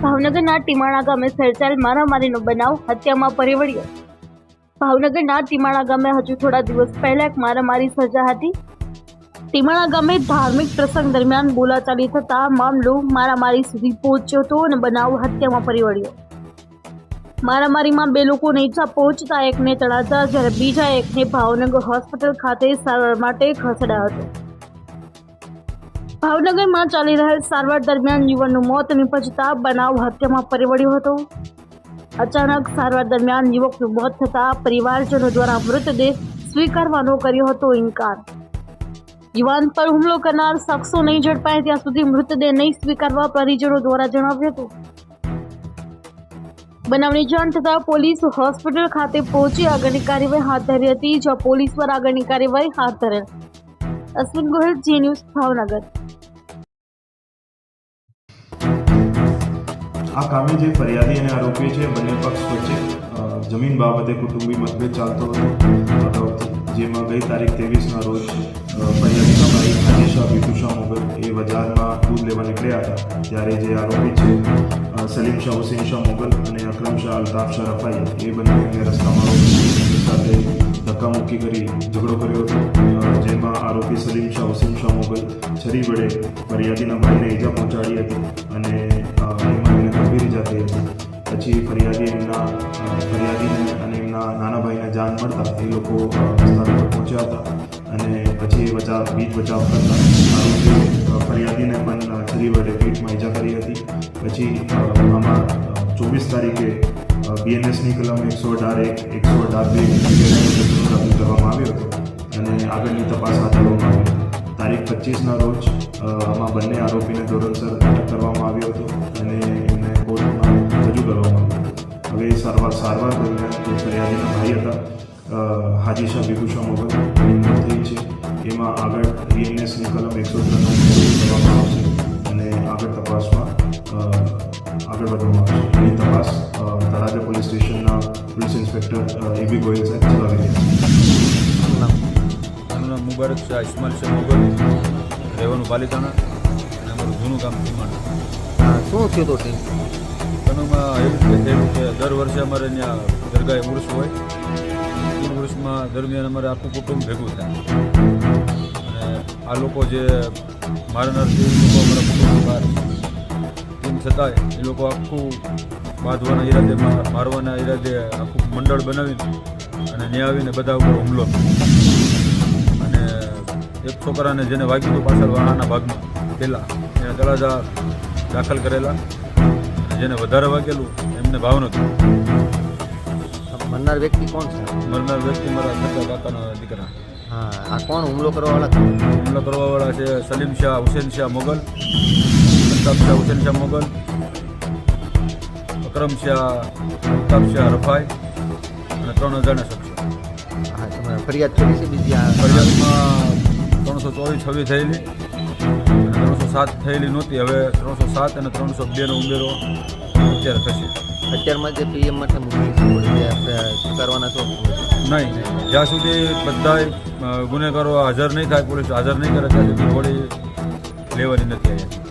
ભાવનગરના ટીમાણા ગામે સર્જાયેલ મારામારીનો બનાવ હત્યામાં પરિવડ્યો. ભાવનગરના ટીમાણા ગામે હજુ થોડા દિવસ પહેલા એક મારામારી સર્જા હતી. ટીમાણા ગામે ધાર્મિક પ્રસંગ દરમિયાન બોલાચાલી થતા મામલો મારામારી સુધી પહોંચ્યો હતો અને બનાવ હત્યામાં પરિવડ્યો. મારામારીમાં બે લોકોને ઈજા પહોંચતા એકને તળાજા, જ્યારે બીજા એકને ભાવનગર હોસ્પિટલ ખાતે સારવાર માટે ખસેડાયો હતો. ભાવનગરમાં ચાલી રહેલ સારવાર દરમિયાન યુવાનનું મોત નીપજતા બનાવ હત્યામાં પરિવડ્યો હતો. અચાનક સારવાર દરમિયાન યુવકનું મોત થતાં પરિવારજનો દ્વારા મૃતદેહ સ્વીકારવાનો કર્યો હતો ઇનકાર. યુવાન પર હુમલો કરનાર શખ્સો નહીં ઝડપાય ત્યાં સુધી મૃતદેહ નહીં સ્વીકારવા પરિજનો દ્વારા જણાવ્યું હતું. બનાવની જાણ થતાં પોલીસ હોસ્પિટલ ખાતે પહોંચી આગળની કાર્યવાહી હાથ ધરી હતી, જ્યાં પોલીસ પર આગળની કાર્યવાહી હાથ ધરેલ. Ashwin Gohil, Zee news, Bhavnagar. આ કામે જે ફરિયાદી અને આરોપી છે, બંને પક્ષ વચ્ચે જમીન બાબતે કુટુંબી મતભેદ ચાલતો હતો. જેમાં ગઈ તારીખ ત્રેવીસના રોજ ફરિયાદીના ભાઈ ખાનેશા વિભૂષા મોગલ એ બજારમાં દૂધ લેવા નીકળ્યા હતા. ત્યારે જે આરોપી છે સલીમ શાહ હુસેન શાહ મોગલ અને અકરમ શાહ અલ્તાફ શાહ રફાઈ એ બંને રસ્તામાં સાથે ધક્કામુક્કી કરી ઝઘડો કર્યો હતો. જેમાં આરોપી સલીમ શાહ હુસેન શાહ મોગલ છરી વડે ફરિયાદીના ભાઈને ઈજા પહોંચાડી હતી અને હતી. પછી ફરિયાદી એમના ફરિયાદીને અને એમના નાના ભાઈને જાન મળતા એ લોકો પહોંચ્યા હતા. અને પછી એ બચાવ, બીજ બચાવ કરતા ફરિયાદીને પણ છરી વડે પીઠમાં ઈજા કરી હતી. પછી આમાં ચોવીસ તારીખે બીએનએસની કલમ એકસો અઢાર એક, એકસો અઢાર બે દાખલ કરવામાં આવ્યો હતો. અને આગળની તપાસ હાથ ધરવામાં આવી તારીખ પચીસના રોજ આમાં બંને આરોપીને ધોરણસર અટક કરવામાં આવ્યો હતો. અને હતો સારવાર સારવાર દરમિયાન જે ફરિયાદીના ભાઈ હતા હાજી શાહ વિભૂષા મોગલ થઈ છે. એમાં આગળ બીએનએસની કલમ એકસો ત્રણ આવશે અને આગળ તપાસમાં આગળ વધવામાં આવશે. એની તપાસ તળાજા પોલીસ સ્ટેશનના પોલીસ ઇન્સ્પેક્ટર એબી ગોયલ સાહેબ ચલાવી રહ્યા છે. નામ મુબારક શાહ ઇસ્માલ શાહ મોગલ. રહેવાનું પાલિકાના અને અમારું જૂનું કામ સીમાણ હા, શું થયું હતું કનુમાં એવું થયેલું કે દર વર્ષે અમારે ત્યાં દરગાહે વૃક્ષ હોય. ઉર્સમાં દરમિયાન અમારે આખું કુટુંબ ભેગું થાય. અને આ લોકો જે મારનાર છે લોકો અમારા કુટુંબની બહાર તેમ છતાંય એ લોકો આખું બાંધવાના ઈરાદે મારવાના ઈરાદે આખું મંડળ બનાવીને અને ત્યાં આવીને બધા ઉપર હુમલો અને એક છોકરાને જેને વાગ્યું હતું પાછળ વાળાના ભાગમાં પહેલાં એને તળાજા દાખલ કરેલા. જેને વધારે વાગેલું એમને ભાવ નથી. મરનાર વ્યક્તિ કોણ છે? મરનાર વ્યક્તિ મારા સગા કાકાના દીકરા. હા આ કોણ હુમલો કરવાવાળા છે? હુમલો કરવાવાળા છે સલીમ શાહ હુસેન શાહ મોગલ પ્રતાપ શાહ હુસેન શાહ મોગલ અક્રમ શાહ પ્રતાપ શાહ રફાઈ અને ત્રણ હજારના શખ્સો. હા તમારે ફરિયાદ કરી છે બીજી આ ફરિયાદમાં ત્રણસો ચોવીસ છવ્વીસ થયેલી. સાત થયેલી નહોતી. હવે ત્રણસો સાત અને ત્રણસો બેનો ઉમેરો અત્યારે થશે. અત્યારમાં જે પીએમ માટે મોકલી છે નહીં. જ્યાં સુધી બધા ગુનેગારો હાજર નહીં થાય પોલીસ હાજર નહીં કરે ત્યાં સુધી બોડી લેવાની નથી